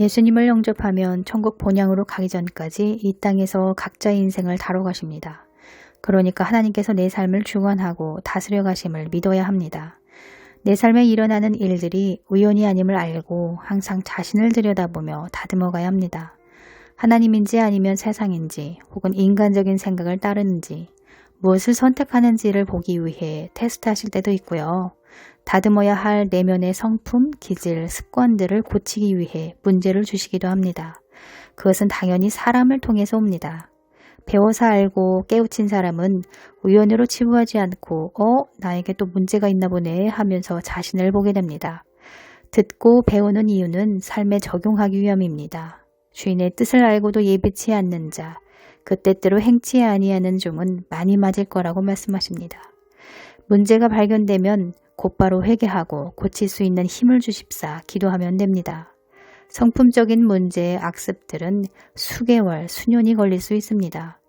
예수님을 영접하면 천국 본향으로 가기 전까지 이 땅에서 각자의 인생을 다뤄 가십니다. 그러니까 하나님께서 내 삶을 주관하고 다스려 가심을 믿어야 합니다. 내 삶에 일어나는 일들이 우연이 아님을 알고 항상 자신을 들여다보며 다듬어 가야 합니다. 하나님인지 아니면 세상인지 혹은 인간적인 생각을 따르는지 무엇을 선택하는지를 보기 위해 테스트하실 때도 있고요. 다듬어야 할 내면의 성품, 기질, 습관들을 고치기 위해 문제를 주시기도 합니다. 그것은 당연히 사람을 통해서 옵니다. 배워서 알고 깨우친 사람은 우연으로 치부하지 않고 어 나에게 또 문제가 있나 보네 하면서 자신을 보게 됩니다. 듣고 배우는 이유는 삶에 적용하기 위함입니다. 주인의 뜻을 알고도 예비치 않는 자, 그때대로 행치 아니하는 종은 많이 맞을 거라고 말씀하십니다. 문제가 발견되면 곧바로 회개하고 고칠 수 있는 힘을 주십사 기도하면 됩니다. 성품적인 문제의 악습들은 수개월, 수년이 걸릴 수 있습니다.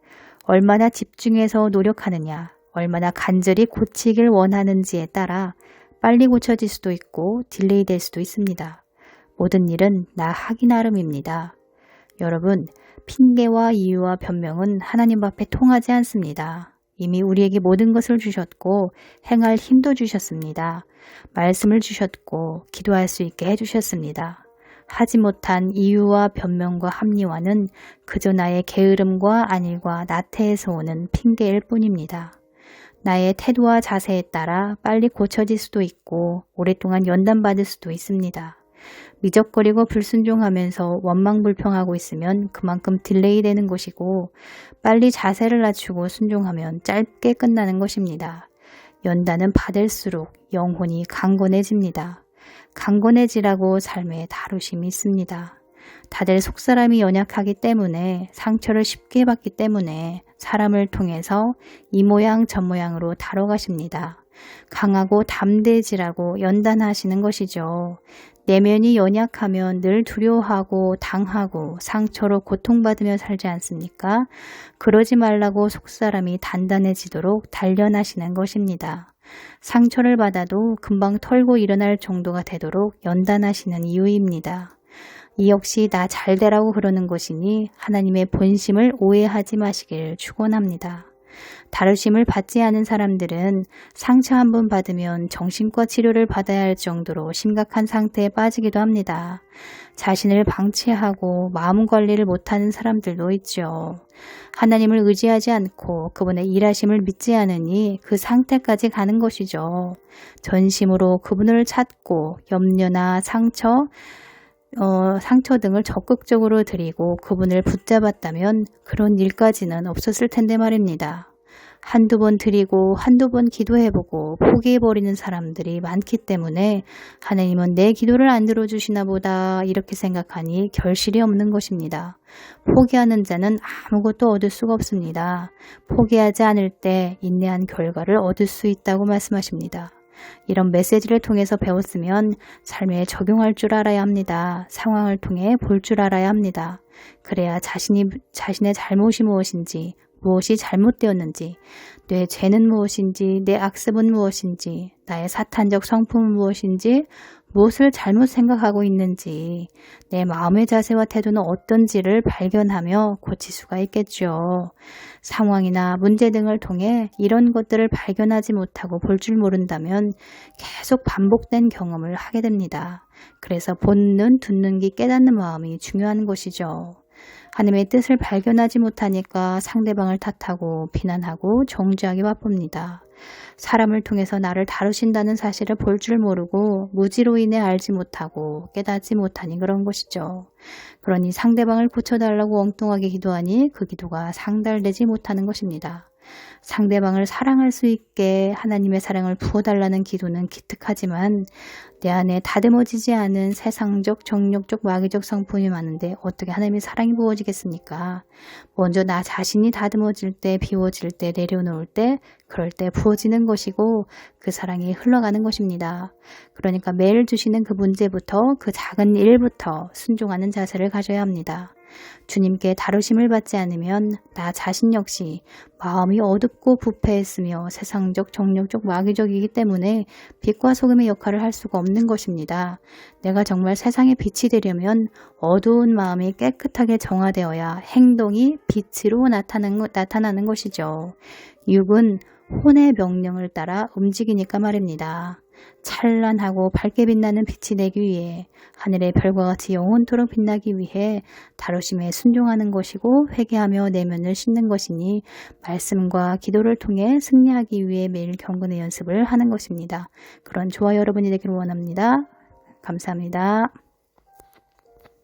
얼마나 집중해서 노력하느냐, 얼마나 간절히 고치길 원하는지에 따라 빨리 고쳐질 수도 있고 딜레이 될 수도 있습니다. 모든 일은 나 하기 나름입니다. 여러분, 핑계와 이유와 변명은 하나님 앞에 통하지 않습니다. 이미 우리에게 모든 것을 주셨고 행할 힘도 주셨습니다. 말씀을 주셨고 기도할 수 있게 해주셨습니다. 하지 못한 이유와 변명과 합리화는 그저 나의 게으름과 안일과 나태에서 오는 핑계일 뿐입니다. 나의 태도와 자세에 따라 빨리 고쳐질 수도 있고 오랫동안 연단받을 수도 있습니다. 미적거리고 불순종하면서 원망불평하고 있으면 그만큼 딜레이 되는 것이고 빨리 자세를 낮추고 순종하면 짧게 끝나는 것입니다. 연단은 받을수록 영혼이 강건해집니다. 강건해지라고 삶에 다루심이 있습니다. 다들 속사람이 연약하기 때문에 상처를 쉽게 받기 때문에 사람을 통해서 이 모양 저 모양으로 다뤄가십니다. 강하고 담대지라고 연단하시는 것이죠. 내면이 연약하면 늘 두려워하고 당하고 상처로 고통받으며 살지 않습니까? 그러지 말라고 속사람이 단단해지도록 단련하시는 것입니다. 상처를 받아도 금방 털고 일어날 정도가 되도록 연단하시는 이유입니다. 이 역시 나 잘 되라고 그러는 것이니 하나님의 본심을 오해하지 마시길 축원합니다. 다루심을 받지 않은 사람들은 상처 한 번 받으면 정신과 치료를 받아야 할 정도로 심각한 상태에 빠지기도 합니다. 자신을 방치하고 마음 관리를 못하는 사람들도 있죠. 하나님을 의지하지 않고 그분의 일하심을 믿지 않으니 그 상태까지 가는 것이죠. 전심으로 그분을 찾고 염려나 상처, 어, 상처 등을 적극적으로 드리고 그분을 붙잡았다면 그런 일까지는 없었을 텐데 말입니다. 한두 번 드리고 한두 번 기도해보고 포기해버리는 사람들이 많기 때문에 하나님은 내 기도를 안 들어주시나 보다 이렇게 생각하니 결실이 없는 것입니다. 포기하는 자는 아무것도 얻을 수가 없습니다. 포기하지 않을 때 인내한 결과를 얻을 수 있다고 말씀하십니다. 이런 메시지를 통해서 배웠으면 삶에 적용할 줄 알아야 합니다. 상황을 통해 볼 줄 알아야 합니다. 그래야 자신이, 자신의 잘못이 무엇인지, 무엇이 잘못되었는지, 내 죄는 무엇인지, 내 악습은 무엇인지, 나의 사탄적 성품은 무엇인지, 무엇을 잘못 생각하고 있는지, 내 마음의 자세와 태도는 어떤지를 발견하며 고칠 수가 있겠죠. 상황이나 문제 등을 통해 이런 것들을 발견하지 못하고 볼 줄 모른다면 계속 반복된 경험을 하게 됩니다. 그래서 본는, 듣는 게 깨닫는 마음이 중요한 것이죠. 하나님의 뜻을 발견하지 못하니까 상대방을 탓하고 비난하고 정죄하기 바쁩니다. 사람을 통해서 나를 다루신다는 사실을 볼 줄 모르고 무지로 인해 알지 못하고 깨닫지 못하니 그런 것이죠. 그러니 상대방을 고쳐달라고 엉뚱하게 기도하니 그 기도가 상달되지 못하는 것입니다. 상대방을 사랑할 수 있게 하나님의 사랑을 부어달라는 기도는 기특하지만 내 안에 다듬어지지 않은 세상적, 정력적, 마귀적 성품이 많은데 어떻게 하나님의 사랑이 부어지겠습니까? 먼저 나 자신이 다듬어질 때, 비워질 때, 내려놓을 때, 그럴 때 부어지는 것이고 그 사랑이 흘러가는 것입니다. 그러니까 매일 주시는 그 문제부터 그 작은 일부터 순종하는 자세를 가져야 합니다. 주님께 다루심을 받지 않으면 나 자신 역시 마음이 어둡고 부패했으며 세상적, 정력적, 마귀적이기 때문에 빛과 소금의 역할을 할 수가 없는 것입니다. 내가 정말 세상의 빛이 되려면 어두운 마음이 깨끗하게 정화되어야 행동이 빛으로 나타나는, 나타나는 것이죠. 육은 혼의 명령을 따라 움직이니까 말입니다. 찬란하고 밝게 빛나는 빛이 되기 위해 하늘의 별과 같이 영원토록 빛나기 위해 다루심에 순종하는 것이고 회개하며 내면을 씻는 것이니 말씀과 기도를 통해 승리하기 위해 매일 경건의 연습을 하는 것입니다. 그런 좋아 여러분이 되기를 원합니다. 감사합니다.